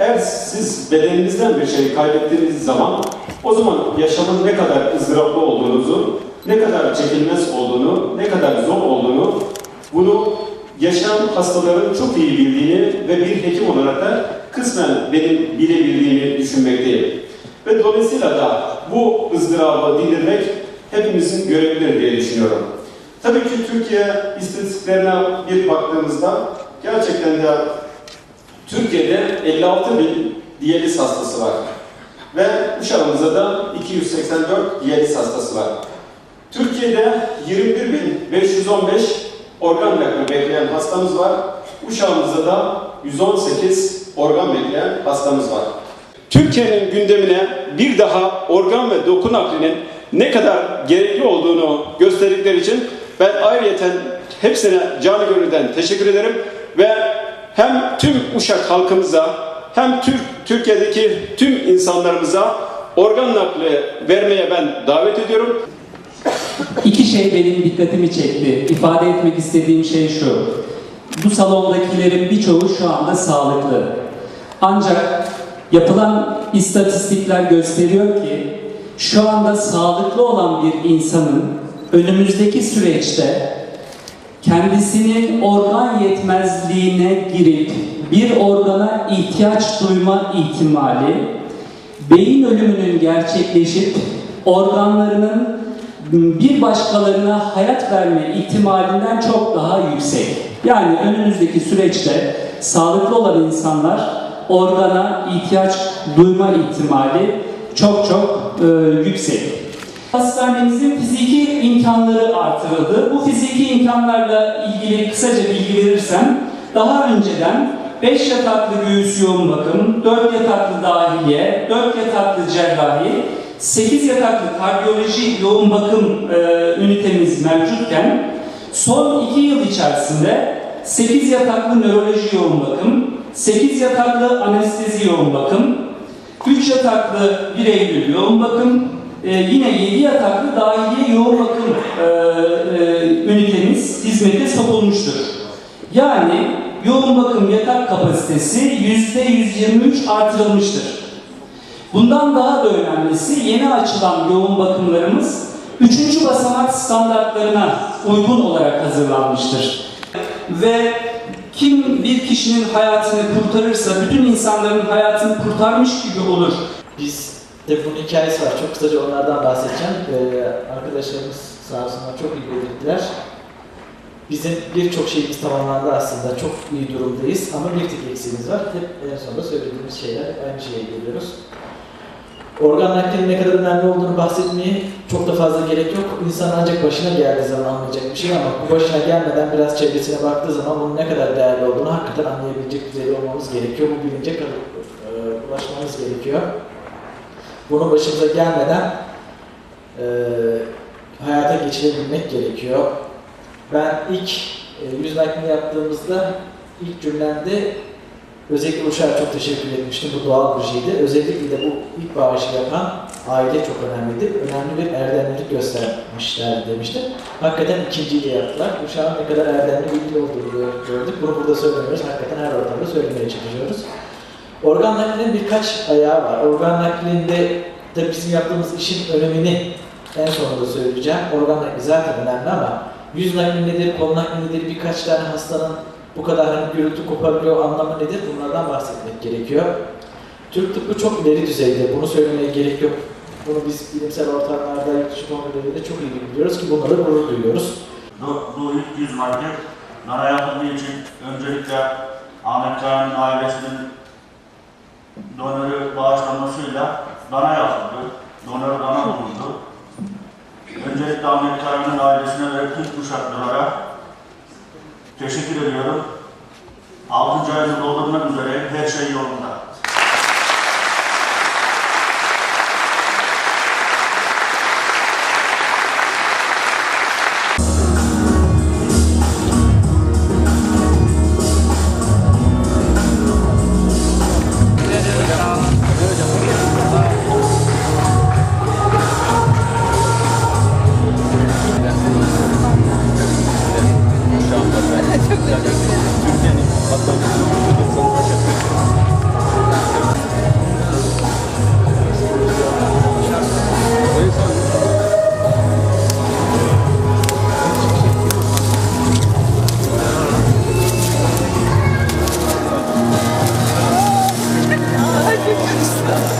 Eğer siz bedeninizden bir şey kaybettiğiniz zaman o zaman yaşamın ne kadar ızdıraplı olduğunuzu, ne kadar çekilmez olduğunu, ne kadar zor olduğunu bunu yaşayan hastaların çok iyi bildiğini ve bir hekim olarak da kısmen benim bilebildiğimi düşünmekteyim. Ve dolayısıyla da bu ızdırabı dindirmek hepimizin görevidir diye düşünüyorum. Tabii ki Türkiye istatistiklerine bir baktığımızda gerçekten de Türkiye'de 56 bin diyaliz hastası var. Ve Uşağımızda da 284 diyaliz hastası var. Türkiye'de 21.515 organ nakli bekleyen hastamız var. Uşağımızda da 118 organ bekleyen hastamız var. Türkiye'nin gündemine bir daha organ ve doku naklinin ne kadar gerekli olduğunu gösterdikleri için ben ayrıyeten hepsine canı gönülden teşekkür ederim ve hem tüm Uşak halkımıza hem Türk Türkiye'deki tüm insanlarımıza organ nakli vermeye ben davet ediyorum. İki şey benim dikkatimi çekti. İfade etmek istediğim şey şu. Bu salondakilerin birçoğu şu anda sağlıklı. Ancak yapılan istatistikler gösteriyor ki şu anda sağlıklı olan bir insanın önümüzdeki süreçte kendisinin organ yetmezliğine girip bir organa ihtiyaç duyma ihtimali beyin ölümünün gerçekleşip organlarının bir başkalarına hayat verme ihtimalinden çok daha yüksek. Yani önümüzdeki süreçte sağlıklı olan insanlar organa ihtiyaç duyma ihtimali çok çok e, yüksek. Hastanemizin fiziki imkanları artırıldı. Bu fiziki imkanlarla ilgili kısaca bilgi verirsem, daha önceden 5 yataklı göğüs yoğun bakım, 4 yataklı dahiliye, 4 yataklı cerrahi, 8 yataklı kardiyoloji yoğun bakım e, ünitemiz mevcutken, son 2 yıl içerisinde 8 yataklı nöroloji yoğun bakım, 8 yataklı anestezi yoğun bakım, 3 yataklı 1 Eylül yoğun bakım, e, yine 7 yataklı dahiliye yoğun bakım e, e, ünitemiz hizmete sokulmuştur. Yani yoğun bakım yatak kapasitesi %123 artırılmıştır. Bundan daha da önemlisi yeni açılan yoğun bakımlarımız 3. basamak standartlarına uygun olarak hazırlanmıştır. Ve kim bir kişinin hayatını kurtarırsa bütün insanların hayatını kurtarmış gibi olur. Biz de bunun hikayesi var. Çok kısaca onlardan bahsedeceğim. Ee, arkadaşlarımız sağ olsunlar çok iyi belirttiler. Bizim birçok şeyimiz tamamlandı aslında. Çok iyi durumdayız ama bir tek eksiğimiz var. Hep en sonunda söylediğimiz şeyler aynı şeye geliyoruz. Organ naklinin ne kadar önemli olduğunu bahsetmeye çok da fazla gerek yok. İnsan ancak başına geldiği zaman anlayacak bir şey ama bu başına gelmeden biraz çevresine baktığı zaman bunun ne kadar değerli olduğunu hakikaten anlayabilecek düzeyde olmamız gerekiyor. Bu bilince e, ulaşmamız gerekiyor. Bunun başımıza gelmeden e, hayata geçirebilmek gerekiyor. Ben ilk e, yüz naklini yaptığımızda ilk cümlemde özellikle Uşak'a çok teşekkür etmiştim. Bu doğal bir şeydi. Özellikle de bu ilk bağışı yapan aile çok önemliydi. Önemli bir erdemlilik göstermişler demiştim. Hakikaten ikinciyi de yaptılar. Uşak'ın ne kadar erdemli bilgili olduğunu gördük. Bunu burada söylemiyoruz. Hakikaten her ortamda söylemeye çalışıyoruz. Organ naklinin birkaç ayağı var. Organ naklinde de bizim yaptığımız işin önemini en sonunda söyleyeceğim. Organ nakli zaten önemli ama yüz nakli nedir, kol nakli nedir, birkaç tane hastanın bu kadar hani gürültü koparıyor anlamı nedir bunlardan bahsetmek gerekiyor. Türk tıbbı çok ileri düzeyde, bunu söylemeye gerek yok. Bunu biz bilimsel ortamlarda, yurt dışı çok iyi biliyoruz ki bunları gurur duyuyoruz. Bu, ilk yüz market bana yapıldığı için öncelikle Ahmet Kaya'nın ailesinin donörü bağışlamasıyla bana yapıldı. Donör bana bulundu. Öncelikle Ahmet Kaya'nın ailesine ve tüm kuşaklara teşekkür ediyorum. 6. ayını doldurmak üzere her şey yolunda. ihtiyacı Türkiye'nin vatandaşı Thank you.